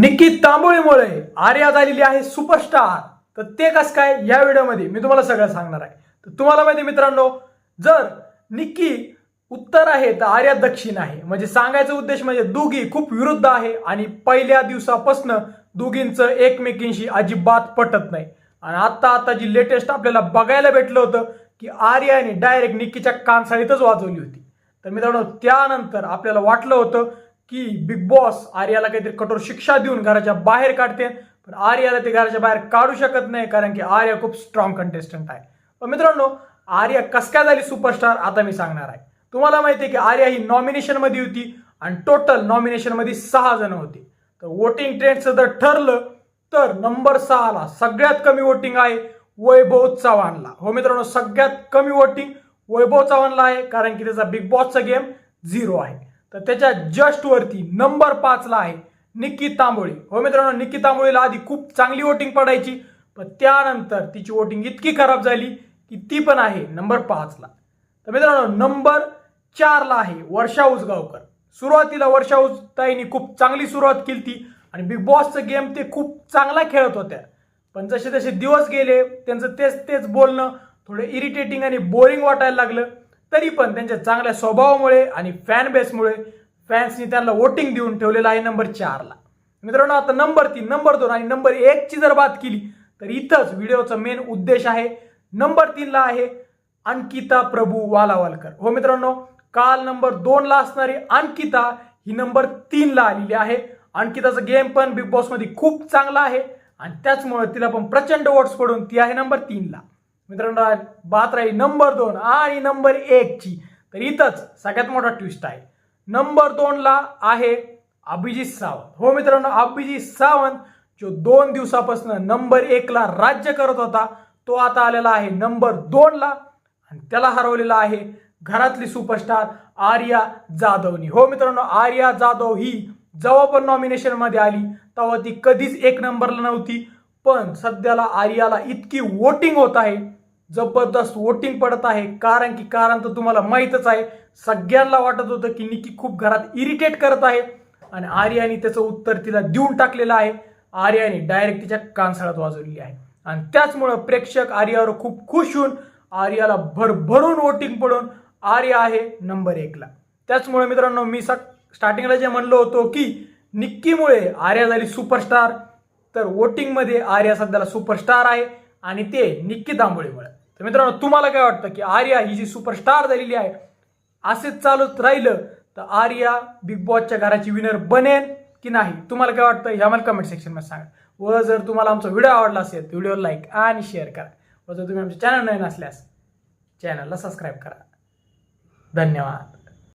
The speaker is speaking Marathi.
निक्की तांबोळीमुळे आर्या झालेली आहे सुपरस्टार तर ते कसं काय? या व्हिडिओमध्ये मी तुम्हाला सगळं सांगणार आहे. तर तुम्हाला माहिती मित्रांनो जर निक्की उत्तर आहे तर आर्या दक्षिण आहे. म्हणजे सांगायचा उद्देश म्हणजे दोघी खूप विरुद्ध आहे आणि पहिल्या दिवसापासून दोघींचं एकमेकींशी अजिबात पटत नाही. आणि आता आता जी लेटेस्ट आपल्याला बघायला भेटलं होतं की आर्याने डायरेक्ट निक्कीच्या कानसाळीतच वाजवली होती. तर मित्रांनो त्यानंतर आपल्याला वाटलं होतं की बिग बॉस आर्याला काहीतरी कठोर शिक्षा देऊन घराच्या बाहेर काढते पण आर्याला ते घराच्या बाहेर काढू शकत नाही कारण की आर्या खूप स्ट्रॉंग कंटेस्टंट आहे. पण मित्रांनो आर्या कस काय झाली सुपरस्टार आता मी सांगणार आहे. तुम्हाला माहिती आहे की आर्या ही नॉमिनेशनमध्ये होती आणि टोटल नॉमिनेशनमध्ये सहा जण होते. तर वोटिंग ट्रेंडचं जर ठरलं तर नंबर सहाला सगळ्यात कमी वोटिंग आहे वैभव चव्हाणला. हो मित्रांनो सगळ्यात कमी वोटिंग वैभव चव्हाणला आहे कारण की त्याचा बिग बॉसचा गेम झिरो आहे. तर त्याच्या जस्ट वरती नंबर पाचला आहे निक्की तांबोळी. हो मित्रांनो निक्की तांबोळीला आधी खूप चांगली वोटिंग पडायची पण त्यानंतर तिची वोटिंग इतकी खराब झाली की ती पण आहे नंबर पाचला तर मित्रांनो नंबर चारला आहे वर्षा उसगावकर. सुरुवातीला वर्षा ताईंनी खूप चांगली सुरुवात केली ती आणि बिग बॉसचं गेम ते खूप चांगला खेळत होत्या. पण जसे जसे दिवस गेले त्यांचं तेच तेच बोलणं थोडं इरिटेटिंग आणि बोरिंग वाटायला लागलं. तरी पण त्यांच्या चांगल्या स्वभावामुळे आणि फॅन बेसमुळे फॅन्सनी त्यांना वोटिंग देऊन ठेवलेलं आहे नंबर चारला मित्रांनो आता नंबर तीन नंबर दोन आणि नंबर एकची जर बात केली तर इथंच व्हिडिओचा मेन उद्देश आहे. नंबर तीनला आहे अंकिता प्रभू वालावालकर. हो मित्रांनो काल नंबर दोनला असणारी अंकिता ही नंबर तीनला आलेली आहे. अंकिताचं गेम पण बिग बॉसमध्ये खूप चांगला आहे. आणि त्याचमुळे तिला पण प्रचंड वोट्स पडून ती आहे नंबर तीनला मित्रांनो बात राहील नंबर दोन आणि नंबर एकची तर इथंच सगळ्यात मोठा ट्विस्ट आहे. नंबर दोनला आहे अभिजित सावंत. हो मित्रांनो अभिजित सावंत जो दोन दिवसापासून नंबर एकला राज्य करत होता तो आता आलेला आहे नंबर दोनला आणि त्याला हरवलेला आहे घरातली सुपरस्टार आर्या जाधवनी. हो मित्रांनो आर्या जाधव ही जेव्हा पण नॉमिनेशनमध्ये आली तेव्हा ती कधीच एक नंबरला नव्हती पण सध्याला आर्याला इतकी वोटिंग होत आहे जबरदस्त वोटिंग पडत आहे. कारण की कारण तर तुम्हाला माहीतच आहे सगळ्यांना वाटत होतं की निकी खूप घरात इरिटेट करत आहे. आणि आर्याने त्याचं उत्तर तिला देऊन टाकलेलं आहे. आर्याने डायरेक्ट तिच्या कानसाळात वाजवलेली आहे. आणि त्याचमुळं प्रेक्षक आर्यावर खूप खुश होऊन आर्याला भरभरून वोटिंग पडून आर्या आहे नंबर एकला त्याचमुळे मित्रांनो मी स्टार्टिंगला जे म्हणलो होतो की निक्कीमुळे आर्या झाली सुपरस्टार तर वोटिंगमध्ये आर्या सध्याला सुपरस्टार आहे. आणि ते निक्की दांबोळीमुळे तर मित्रांनो तुम्हाला काय वाटतं की आर्या ही जी सुपरस्टार झालेली आहे असेच चालत राहिलं तर आर्या बिग बॉसच्या घराची विनर बनेल की नाही? तुम्हाला काय वाटतं? हे आम्हाला कमेंट सेक्शनमध्ये सांगा. व जर तुम्हाला आमचा व्हिडिओ आवडला असेल तर व्हिडिओ लाईक आणि शेअर करा. व जर तुम्ही आमचे चॅनल नवीन असल्यास चॅनलला सबस्क्राईब करा. धन्यवाद.